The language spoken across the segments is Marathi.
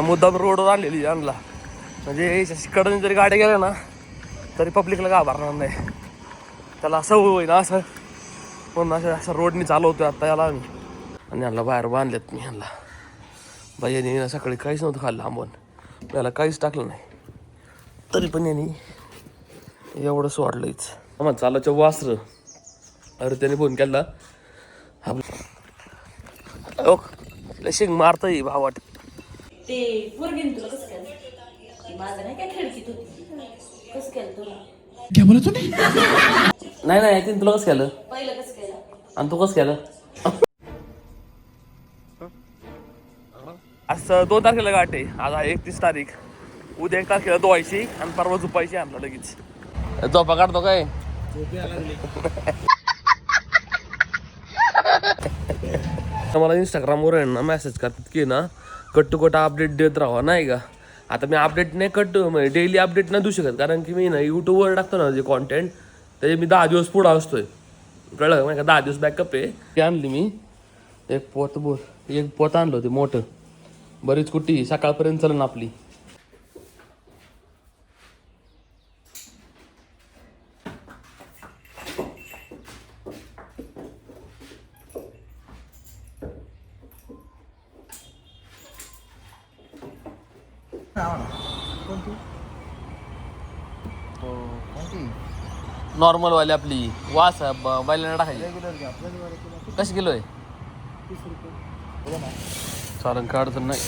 मुद्दाम रोडवर आणलेली आणला. म्हणजे कडून जरी गाड्या गेल्या ना तरी पब्लिकला घाबरणार नाही. त्याला असं होईना असं. पण असं असं रोडनी चालवतोय आता याला आम्ही. आणि यांना बाहेर बांधलेत मी यांना बाई यांनी सकाळी काहीच नव्हतं खाल्लं आंबून याला काहीच टाकलं नाही. तरी पण यांनी एवढं सोडलंच मग चालायचं वासर. अरे त्याने फोन केला. ओ शिंग मारता येई भावाट ते पोरगीन तुला कसं केलं? माझं नाही काय खिडकीत होती. कसं केलं तुला? नाही नाही तीन तुला कसं केलं? पहिलं कसं केलं? आणि तू कसं केलं? असं दोन तारखेला गाठ आहे. आज आहे एकतीस तारीख. उद्या एक तारखेला धुवायची आणि परवा झुपायची आणला लगेच. झोपा काढतो काय? मला इंस्टाग्रामवर आहे ना मेसेज करतात की ना कट टू कट अपडेट देत राहा नाही का? आता मी अपडेट नाही कट म्हणजे डेली अपडेट नाही देऊ शकत कारण की मी ना यूट्यूबवर टाकतो ना जे कॉन्टेंट त्याचे मी दहा दिवस पुढं असतोय. कळलं? का? दहा दिवस बॅकअप आहे. ते आणली मी. एक पोत बोल एक पोत आणलं होते मोठं. बरीच कुट्टी सकाळपर्यंत चलन आपली. नॉर्मल वाली आपली. वास बैलांना टाकायची. कशी किलो आहे? चालन काय अडचण नाही.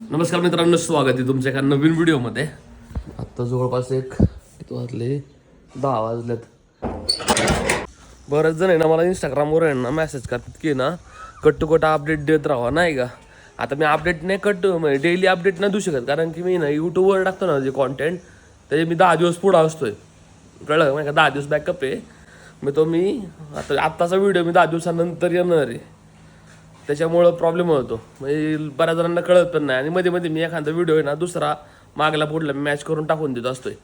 नमस्कार मित्रांनो स्वागत आहे तुमच्या एका नवीन व्हिडिओमध्ये. आत्ता जवळपास एक किती वाजले? दहा वाजलेत. बरेच जण आहे ना मला इंस्टाग्रामवर आहे ना मेसेज करतात की ना कट टू कट अपडेट देत राहा नाही का? आता मी अपडेट नाही कट म्हणजे डेली अपडेट नाही देऊ शकत कारण की मी ना यूट्यूबवर टाकतो ना जे कॉन्टेंट त्याचे मी दहा दिवस पुढं असतोय. कळलं का? दहा दिवस बॅकअप आहे. मग तो मी आता आत्ताचा व्हिडिओ मी दहा दिवसानंतर येणार आहे. त्याच्यामुळं प्रॉब्लेम होतो. म्हणजे बऱ्याच जणांना कळत पण नाही. आणि मध्ये मध्ये मी एखादा व्हिडिओ आहे ना दुसरा मागला पुढला मॅच करून टाकून देत असतोय.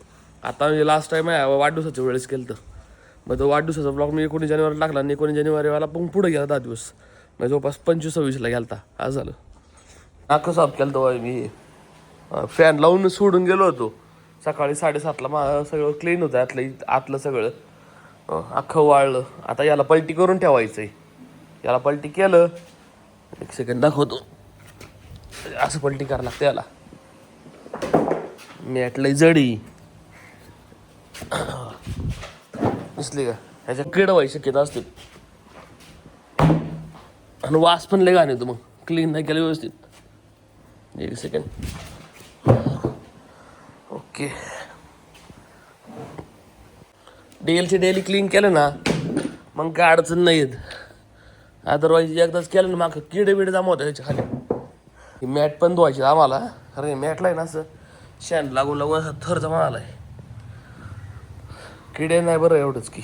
आता मी लास्ट टाईम आहे वाढदिवसाच्या वेळेस केलं तर मग तो वाढदिवसाचा ब्लॉग मी एकोणीस जानेवारी टाकला आणि एकोणीस जानेवारीवाला पण पुढे गेला दहा दिवस. म्हणजे जवळपास पंचवीस सव्वीसला गेलता. आज झालं. अख्खं साफ केलं तेव्हा मी. फॅन लावून सोडून गेलो होतो. सकाळी साडेसातला मा सगळं क्लीन होतं आतलं आतलं सगळं. अख्खं वाळलं. आता याला पलटी करून ठेवायचं आहे याला पलटी केलं. एक सेकंड दाखवतो. असं पलटी करायला लागतं याला. मॅटलं जडी. दिसली का? ह्याच्या किड व्हायची शक्यता असते. आणि वास पण लय घाण येतो मग. क्लीन नाही केलं व्यवस्थित. एक सेकंड ओके. डेलची डेली क्लीन केलं ना मग काय अडचण नाही येत. अदरवाईज एकदाच केलं ना मागं किडे बिडे जमा होते त्याच्याखाली. मॅट पण धुवायची आम्हाला. अरे मॅटला आहे ना असं. शॅन लागून लागून असा थर जमा आलाय किडे नाही बरं एवढंच की.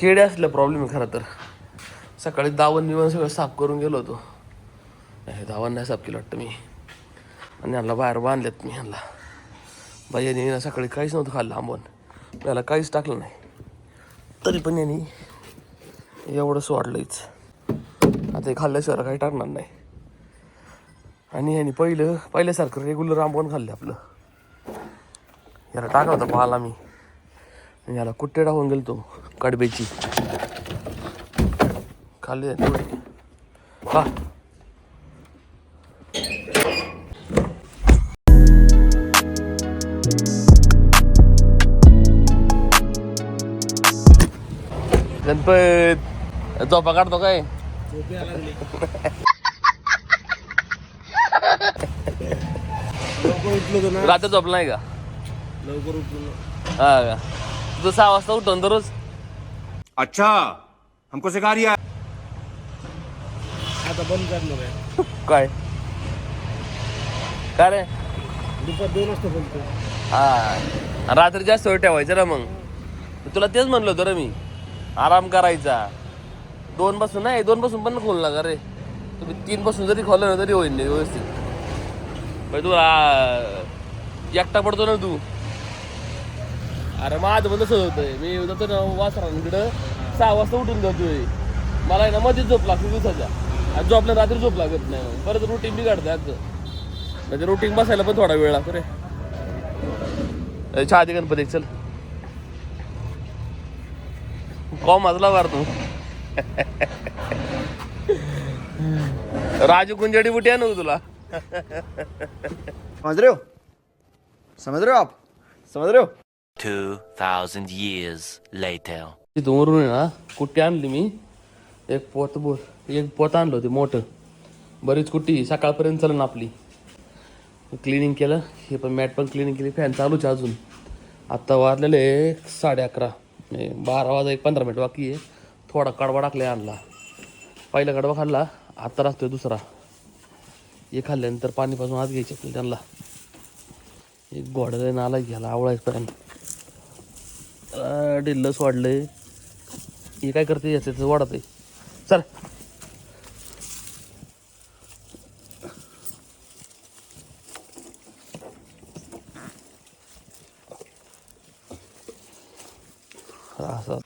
किडे असले प्रॉब्लेम आहे खरं तर. सकाळी दावण निवण सगळं साफ करून गेलो होतो. हे दावण नाही साफ केलं वाटतं मी. आणि यांना बाहेर बांधलेत मी यांना बाई यांनी सकाळी काहीच नव्हतं खाल्लं आंबून याला काहीच टाकलं नाही. तरी पण यांनी एवढंच वाढलंच आता हे खाल्ल्याशिवाय काही टाकणार नाही. आणि यांनी पहिलं पहिल्यासारखं रेग्युलर आंबवण खाल्लं आपलं. याला टाका होता पाला मी. याला कुट्टे टाकून गेलो तो कडब्याची खाल्ली तेवढी का गणपत झोपा काढतो काय? रात्री झोपला नाही का? लवकर उठलो हा का? तुझं सहा वाजता उठतो ना दररोज. अच्छा हमको सिखा रिया आता बंद करणार आहे. काय? काय रे? दुपार दोन वाजता बोलतो हा. रात्री जास्त वेळ ठेवायचं ना मग. तुला तेच म्हणलं होतं रे मी. आराम करायचा. दोन पासून नाही दोन पासून पण खोल नका रे. तुम्ही तीन पासून जरी खोललं ना तरी होईल नाही व्यवस्थित. म्हणजे तुला एकटा पडतो ना तू. अरे माझं पण तसं होतंय. मी जातो ना वासरांकडं सहा वाजता उठून जातोय. मला आहे ना मध्येच झोप लागते दिवसाच्या. आज झोपल्या रात्री झोप लागत नाही. परत रुटीन बिघडतं आजचं. म्हणजे रुटीन बसायला पण थोडा वेळ लागतो रे. ए, गणपती चल. कॉम माझला वार तू. राजू कुंजडी बुटी आहे ना तुला. समज रे हो? समज रे हो आप? समज रे हो? 2,000 years later. तिथून वरून आहे ना कुट्टी आणली मी. एक पोत बोल एक पोत आणलं होती मोठं. बरीच कुट्टी सकाळपर्यंत चालेल ना आपली. क्लिनिंग केलं हे पण मॅट पण क्लिनिंग केली फॅन चालूच आहे अजून. आत्ता वाजलेले साडे अकरा. म्हणजे बारा वाजा एक पंधरा मिनिट बाकी आहे. थोडा कडवा टाकला आणला. पहिला कडवा खाल्ला आत्ता राहतोय दुसरा. हे खाल्ल्यानंतर पाणी पासून आत घ्यायचे आपल्याला त्यांना. एक घोड्याला नाला घ्यायला आवळायपर्यंत डिल्लस वाढलंय. हे काय करते? याचं वाढत आहे चल. असं.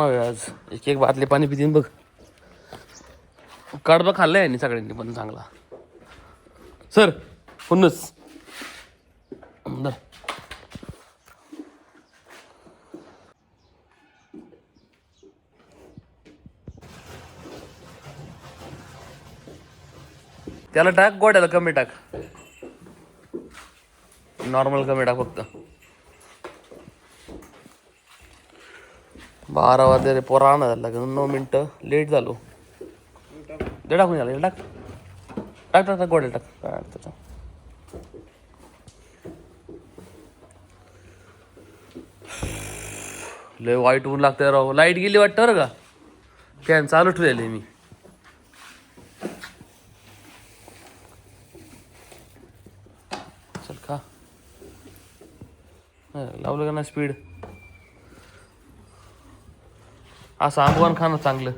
आज. एक एक बादले पाणी पितीन बघ. कडबा खाल्लं आहे सगळ्यांनी पण चांगला. सर पुन्नस त्याला टाक गोड्याला कमी टाक. नॉर्मल कमी टाक फक्त. बारा वाजले रे पोरा आणा झाला लागेल नऊ मिनटं लेट झालो. दे टाकून झालं टाक. टाक टाक टाक गोड्या टाक. काय अडचण लय वाईट ऊन लागतंय राव. लाइट गेली वाटतं बरं का? फॅन चालू ठेवलेले मी. चल का लावलं का ना स्पीड असं आंबवान खाणं चांगलं.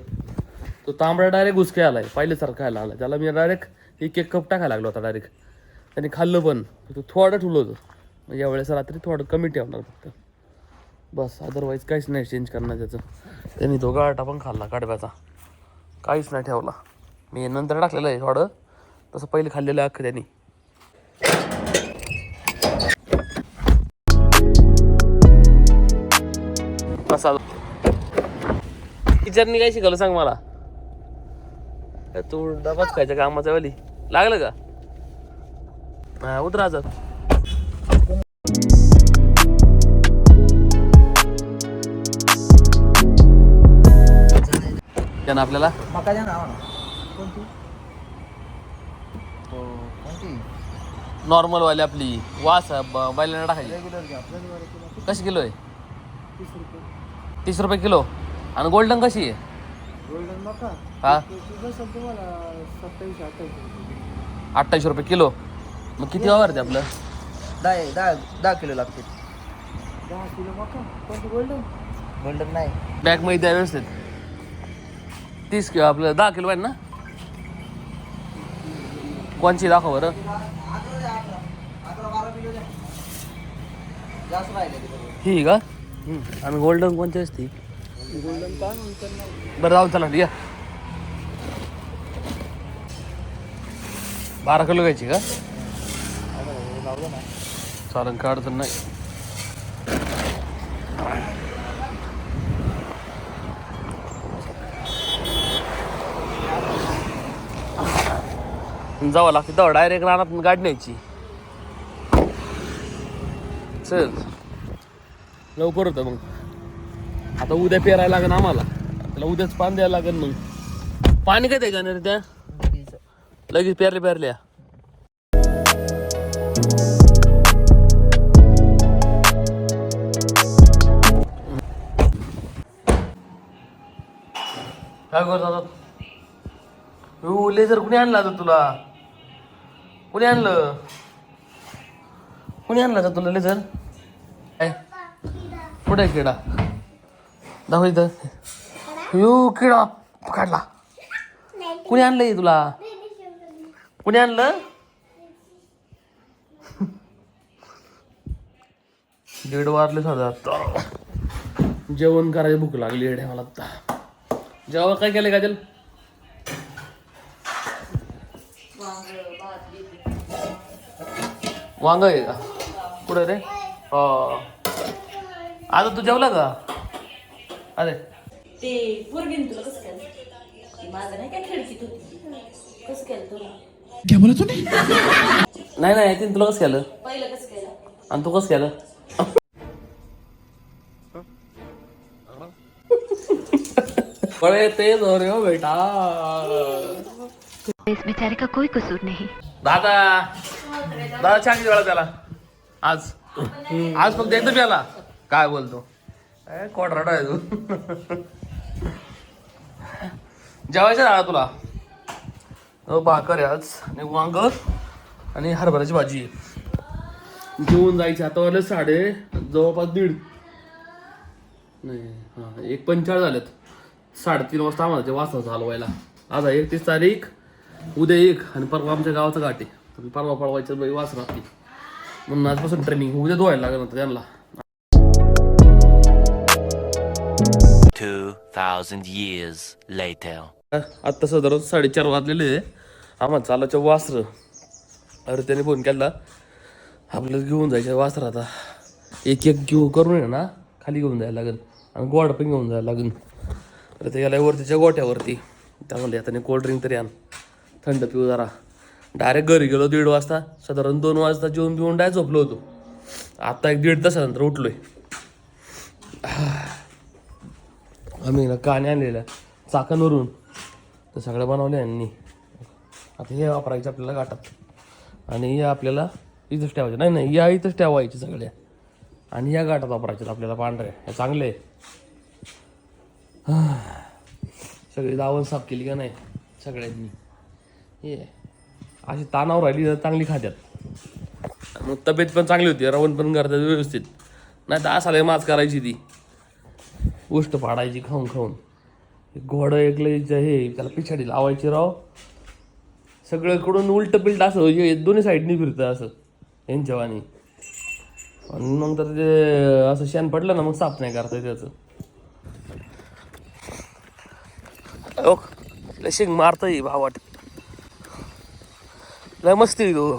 तो तांबडा डायरेक्ट घुसके आलाय पहिल्यासारखं खायला आला. त्याला मी डायरेक्ट एक एक कप टाकायला लागलो होता डायरेक्ट त्याने खाल्लं पण तो थोडं ठेवलं होतं. या यावेळेस रात्री थोडं कमी ठेवणार फक्त. बस अदरवाईज काहीच नाही चेंज करणार त्याचं. त्यांनी तो गाठा पण खाल्ला कडव्याचा काहीच नाही ठेवला. मी नंतर टाकलेलं आहे थोडं तसं पहिले खाल्लेलं आहे अख्खं त्यांनी. असा टीचरनी काय शिकवलं सांग मला? काय तू डबाच खायच्या कामाच्या वेळी लागलं का? हा उतरा त्यानं आपल्याला. मका द्या ना कोणती? हो कोणती? नॉर्मल वाली आपली. वास ब- बैलांना टाकायची. रेग्युलर घ्या रेग्युलर किलो. कशी किलो आहे? तीस रुपये. तीस रुपये किलो? आणि गोल्डन कशी आहे? गोल्डन मका हा? बसेल तुम्हाला सत्तावीस अठ्ठावीस रुपये अठ्ठावीस रुपये किलो? मग किती वावरते आपलं? दहा दहा दहा किलो लागते दहा किलो मका कोणती गोल्डन. गोल्डन नाही. बॅगमध्ये द्या व्यवस्थित. तीस किलो आपलं दहा किलो आहे ना? कोणची दाखव बरं. जास्त राहिले ही का? आणि गोल्डन कोणती असते? गोल्डन काय म्हणतात बरं जाऊ चला या. बारा किलो घ्यायची का? चालेल काय अडचण नाही? जावं लागते तेव्हा डायरेक्ट रानात गाडी न्यायची. चल. लवकर होतं मग. आता उद्या पेरायला लागेल आम्हाला. त्याला उद्याच पाणी द्यायला लागेल मग. पाणी काय का नाही त्या? लगेच पेरले पेरल्या. काय करतात लेझर कुणी आणला आता तुला? कुणी आणलं? कुणी आणला का तुला लेझर काय कुठे आहे किडा दाखव इथं. यो किडा. काढला. कुणी आणलंय तुला? कुणी आणलं? दीड वाजले साधा आता. जेवण करायची भूक लागली आहे मला आता जेव्हा काय केलं काजल? वांग आहे का? कुठे रे? आता तू जेवला का? अरे. ते पोरगीन तुला कसं केलं ती माझं नाही काय खिडकीत होती? कसं केलं तुला नाही नाही तीन तुला कसं केलं? पहिलं कसं केलं? आणि तू कसं केलं? बड़े तेज हो रहे हो बेटा. इस बेचारे का कोई कसूर नहीं। दादा. दादा छान जेवला त्याला आज. आज फक्त एकदम याला काय बोलतो? कोडराडा आहे तू. जेवायचं ना तुला. भाकर आहे आज आणि वांग आणि हरभऱ्याची भाजी आहे. जेवून जायचे आता वाले साडे जवळपास दीड. नाही हां एक पंचाळ झालेत. साडेतीन वाजता आम्हाला ते वाजता चालवायला. आज आहे एकतीस तारीख उद्या एक आणि परवा आमच्या गावाचा गाठी परवा पळवायचं बाई वास राहते म्हणून आजपासून ट्रेनिंग उद्या धुवायला लागेल त्यांना. 2,000 years later. आत्ता साधारण साडेचार वाजलेले आहे. आम्हाला चालायचं वासर. अरे त्याने फोन केला आपल्याला घेऊन जायचं वासर आता. एक एक घेऊ करून आहे ना खाली घेऊन जायला लागेल. आणि गोड पण घेऊन जायला लागेल. तर ते गेल्या वरतीच्या गोठ्यावरती त्यामुळे आता कोल्ड्रिंक तरी आण. थंड पिऊ जरा. डायरेक्ट घरी गेलो दीड वाजता. साधारण दोन वाजता जेवून पिऊन डाय झोपलो होतो. आता एक दीड तासानंतर उठलोय. आम्ही ना काने आणलेल्या चाकणवरून तर सगळं बनवलं यांनी. आता हे वापरायचं आपल्याला गाठात. आणि या आपल्याला इथंच ठेवायचं. नाही नाही या इथंच ठेवायचे सगळ्या. आणि या गाठात वापरायच्यात आपल्याला पांढऱ्या हे चांगले. आहे. सगळी दावण साफ केली का नाही? सगळ्यांनी. हे. अशी तानावर राहिली तर चांगली खात्यात. मग तब्येत पण चांगली होती. रवण पण करतात व्यवस्थित. नाही तर असायला माच करायची ती. उष्ट पाडायची खाऊन खाऊन. घोडं एकलं हे त्याला पिछाडी लावायची राव. सगळ्याकडून उलट पिलट असं हे दोन्ही साईडनी फिरतं असं यांच्यावानी आणि मग तर ते असं शेण पडलं ना मग साफ नाही करता त्याचं. ओ लय शिंग मारतय भावाट लय मस्ती तू.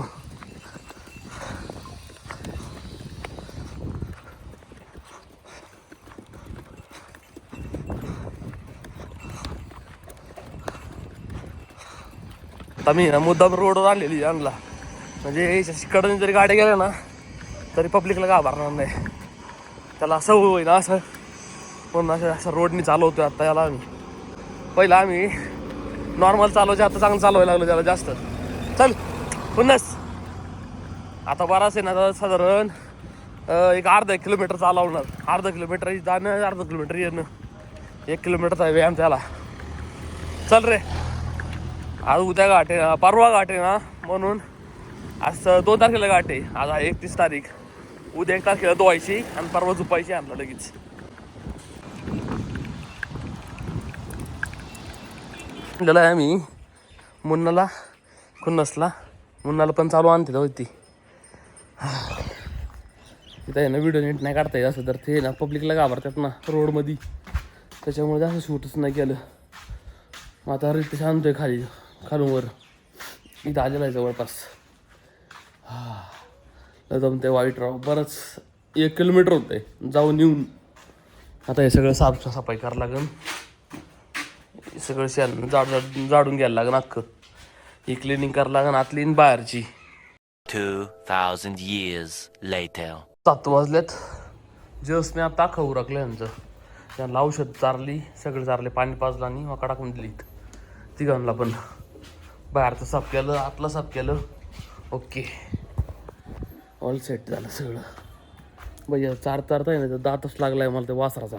आता मी ना मुद्दाम रोडवर आणलेली आणला. म्हणजे कडून जरी गाड्या गेल्या ना तरी पब्लिकला घाबरणार नाही. त्याला असं होईल ना असं. पण असं असं रोडनी चालवतोय आता याला आम्ही. पहिलं आम्ही नॉर्मल चालवायचे आता चांगलं चालवायला लागलो त्याला जास्त. चल पुन्हाच. आता बराच आहे ना आता साधारण एक अर्धा एक किलोमीटर चालवणार. अर्धा किलोमीटर जाणं अर्धा किलोमीटर येणं. एक किलोमीटरचा आहे व्यायाम त्याला. चल रे. आज उद्या घाट आहे परवा घाट आहे ना म्हणून आज दोन तारखेला घाट आहे. आज एकतीस तारीख. उद्या एक तारखेला धुवायची आणि परवा झुपायची आणला लगेच. म्हणलेलं आहे आम्ही. मुन्नाला खुन्नसला मुन्नाला पण चालू आणते होती. तिथं आहे ना व्हिडिओ नीट नाही काढता येत असं तर ते ना पब्लिकला घाबरतात ना रोडमध्ये त्याच्यामुळे जास्त शूटच नाही केलं. मग आता रिक्त शांत आहे खाली. खालून वर. इथं आलेला आहे जवळपास. हा. जमते वाईट राव. बरंच एक किलोमीटर होतंय. जाऊन येऊन. आता हे सगळं साफ सफाई करावं लागेल सगळं शेण जाड जाड- जाडून घ्यायला लागेल अख्खं. ही क्लिनिंग करावं लागेल आतली आणि बाहेरची. 2,000 years later. सात वाजल्यात जस्ट मी आता खाऊ राखलं यांचं. त्यांना औषध चारली सगळं चारले पाणी पाजलं आणि मका टाकून दिली तिघांना पण. बाहेरचं साफ केलं आतलं साफ केलं ओके. ऑल सेट झालं सगळं. म्हणजे भैया चार चारता आहे ना तर दातच लागलाय मला ते वासराचा.